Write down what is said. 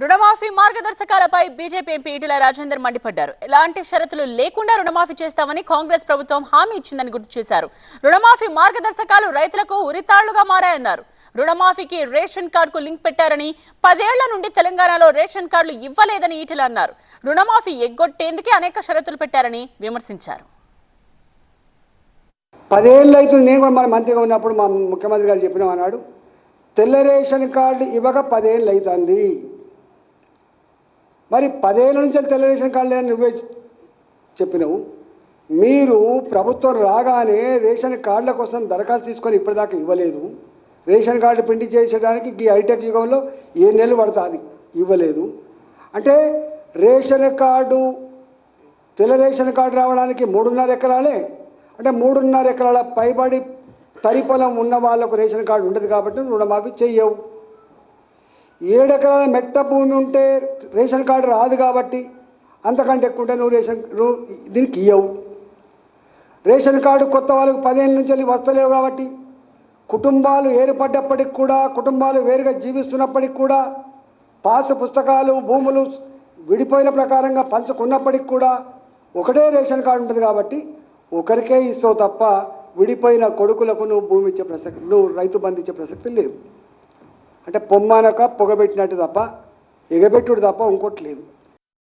రుణమాఫీ మార్గదర్శకాలపై BJP MP Etela Rajender మండిపడ్డారు. ఎలాంటి షరతులు లేకుండా రుణమాఫీ చేస్తామని కాంగ్రెస్ ప్రభుత్వం హామీ ఇచ్చిందని గుర్తు చేశారు. రుణమాఫీ మార్గదర్శకాలు రైతులకు ఉరితాళ్ళుగా మారాయన్నారు. రుణమాఫీకి రేషన్ కార్డుకు లింక్ పెట్టారని పదేళ్ళ నుండి తెలంగాణలో రేషన్ కార్డులు ఇవ్వలేదని ఈటెల అన్నారు. రుణమాఫీ ఎగ్గొట్టేందుకే అనేక షరతులు పెట్టారని విమర్శించారు. పదేళ్ళు అవుతుంది నేను కూడా మన మంత్రిగా ఉన్నప్పుడు మా ముఖ్యమంత్రి గారు చెప్పినాం అన్నాడు తెల్ల రేషన్ కార్డు ఇవ్వక పదేళ్ళు అవుతుంది. మరి పదేళ్ళ నుంచి తెల్ల రేషన్ కార్డు లేదని నువ్వే చెప్పినావు. మీరు ప్రభుత్వం రాగానే రేషన్ కార్డుల కోసం దరఖాస్తు తీసుకొని ఇప్పటిదాకా ఇవ్వలేదు. రేషన్ కార్డు ప్రింట్ చేసేయడానికి ఈ హైటెక్ యుగంలో ఏ నెలలు పడుతుంది? ఇవ్వలేదు. అంటే రేషన్ కార్డు తెల్ల రేషన్ కార్డు రావడానికి మూడున్నర ఎకరాలే. అంటే మూడున్నర ఎకరాల పైబడి తరి పొలం ఉన్న వాళ్ళకు రేషన్ కార్డు ఉండదు కాబట్టి రుణమాఫీ చెయ్యవు. ఏడు ఎకరాల మెట్ట భూమి ఉంటే రేషన్ కార్డు రాదు కాబట్టి అంతకంటే ఎక్కువ ఉంటే నువ్వు రేషన్ నువ్వు దీనికి ఇయ్యవు. రేషన్ కార్డు కొత్త వాళ్ళకి పదిహేను నుంచి వెళ్ళి వస్తలేవు కాబట్టి కుటుంబాలు ఏర్పడ్డప్పటికి కూడా కుటుంబాలు వేరుగా జీవిస్తున్నప్పటికి కూడా పాస్ పుస్తకాలు భూములు విడిపోయిన ప్రకారంగా పంచుకున్నప్పటికి కూడా ఒకటే రేషన్ కార్డు ఉంటుంది కాబట్టి ఒకరికే ఇస్తావు తప్ప విడిపోయిన కొడుకులకు నువ్వు భూమి ఇచ్చే ప్రసక్తి నువ్వు రైతు బంధు ఇచ్చే ప్రసక్తి లేదు. అంటే పొమ్మానక పొగబెట్టినట్టు తప్ప ఎగబెట్టుడు తప్ప ఇంకోటి లేదు.